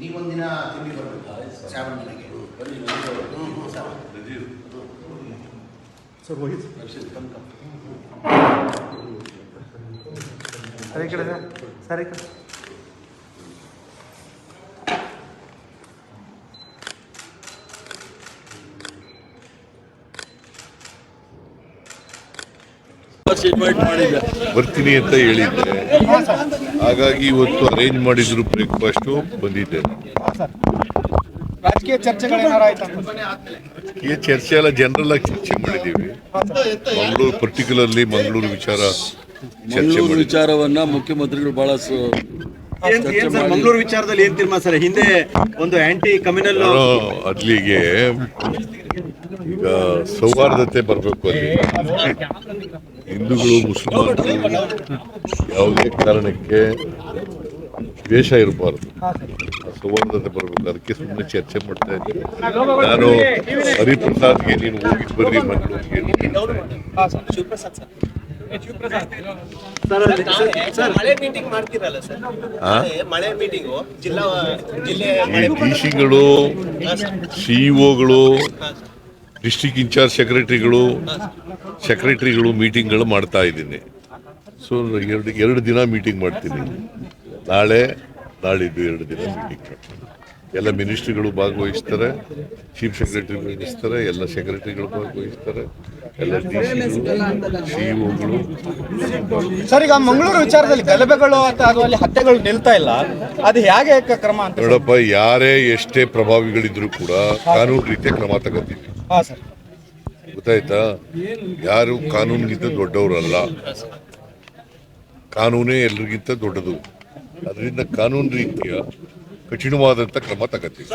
ನೀವೊಂದಿನ ತಿಂಡಿ ಬರಬೇಕು ಶ್ರಾವಣ ಮನೆಗೆ ಸರ್ ಸರ್ ಹೋಗಿ. ಸರಿ ಕಡೆ ಸರ್ ಕಡೆ ಬರ್ತೀನಿ ಅಂತ ಹೇಳಿದ್ದೆ. ಹಾಗಾಗಿ ಇವತ್ತು ಅರೇಂಜ್ ಮಾಡಿದ್ರು ಬ್ರೇಕ್ಫಾಸ್ಟು ಬಂದಿದ್ದೆ. ರಾಜಕೀಯ ಚರ್ಚೆಗಳೇನಾರು ಈ ಚರ್ಚೆ ಎಲ್ಲ ಜನರಲ್ ಆಗಿ ಚರ್ಚೆ ಮಾಡಿದ್ದೀವಿ. ಮಂಗಳೂರು ಪರ್ಟಿಕ್ಯುಲರ್ಲಿ ಮಂಗಳೂರು ವಿಚಾರ ಚರ್ಚೆ ಮಂಗಳೂರು ಮಾಡಿದ್ವಿ. ವಿಚಾರವನ್ನ ಮುಖ್ಯಮಂತ್ರಿಗಳು ಬಹಳ ಮಂಗಳೂರು ವಿಚಾರದಲ್ಲಿ ಏನ್ ತೀರ್ಮಾನ ಸರ್? ಹಿಂದೆ ಒಂದು ಆಂಟಿ ಕಮ್ಯುನಲ್ ಅಲ್ಲಿಗೆ ಈಗ ಸೌಹಾರ್ದತೆ ಬರಬೇಕು ಅಲ್ಲಿ. ಹಿಂದೂಗಳು ಮುಸ್ಲಿಮರು ಯಾವುದೇ ಕಾರಣಕ್ಕೆ ದ್ವೇಷ ಇರಬಾರ್ದು. ಸೌಹಾರ್ದತೆ ಬರಬೇಕು. ಅದಕ್ಕೆ ಸುಮ್ಮನೆ ಚರ್ಚೆ ಮಾಡ್ತಾ ಇದ್ದೀನಿ. ನಾನು ಹರಿಪ್ರಸಾದ್ಗೆ ನೀನು ಹೋಗಿ ಬರ್ರಿ ಮಂಗಳೂರಿಗೆ. ಸರ್ ಮಳೆ ಮೀಟಿಂಗ್ ಮಾಡ್ತಿರಲ್ಲ ಸರ್ ಆ? ಮಳೆ ಮೀಟಿಂಗು ಜಿಲ್ಲಾ ಜಿಲ್ಲೆ ಈ ಡಿ ಸಿಗಳು ಸಿಇಒಗಳು ಡಿಸ್ಟಿಕ್ ಇನ್ಚಾರ್ಜ್ ಸೆಕ್ರೆಟರಿಗಳು ಸೆಕ್ರೆಟರಿಗಳು ಮೀಟಿಂಗ್ಗಳು ಮಾಡ್ತಾ ಇದ್ದೀನಿ. ಸೊ ಎರಡು ಎರಡು ದಿನ ಮೀಟಿಂಗ್ ಮಾಡ್ತೀನಿ. ನಾಳೆ ನಾಳಿದ್ದು ಎರಡು ದಿನ ಮೀಟಿಂಗ್ ಎಲ್ಲ ಮಿನಿಸ್ಟ್ರಿಗಳು ಭಾಗವಹಿಸ್ತಾರೆ ಚೀಫ್ ಸೆಕ್ರೆಟರಿ ಭಾಗವಹಿಸ್ತಾರೆ ಎಲ್ಲ ಸೆಕ್ರೆಟರಿಗಳು ಭಾಗವಹಿಸ್ತಾರೆ ಎಲ್ಲ ಡಿ ಸಿಇಒಗಳು ಸರ್ ಈಗ ಮಂಗಳೂರು ವಿಚಾರದಲ್ಲಿ ಗಲಭೆಗಳು ಅಥವಾ ಅಲ್ಲಿ ಹತ್ಯೆಗಳು ನಿಲ್ತಾ ಇಲ್ಲ. ಅದು ಹೇಗೆ ಕ್ರಮ ಅಂತ ನೋಡಪ್ಪ ಯಾರೇ ಎಷ್ಟೇ ಪ್ರಭಾವಿಗಳಿದ್ರು ಕೂಡ ಕಾನೂನು ರೀತಿಯ ಕ್ರಮ ತಗೋತೀವಿ. ಗೊತ್ತಾಯ್ತಾ? ಯಾರು ಕಾನೂನಿಗಿಂತ ದೊಡ್ಡವರಲ್ಲ. ಕಾನೂನೇ ಎಲ್ರಿಗಿಂತ ದೊಡ್ಡದು. ಅದರಿಂದ ಕಾನೂನು ರೀತಿಯ ಕಠಿಣವಾದಂಥ ಕ್ರಮ ತಗೋತೀವಿ.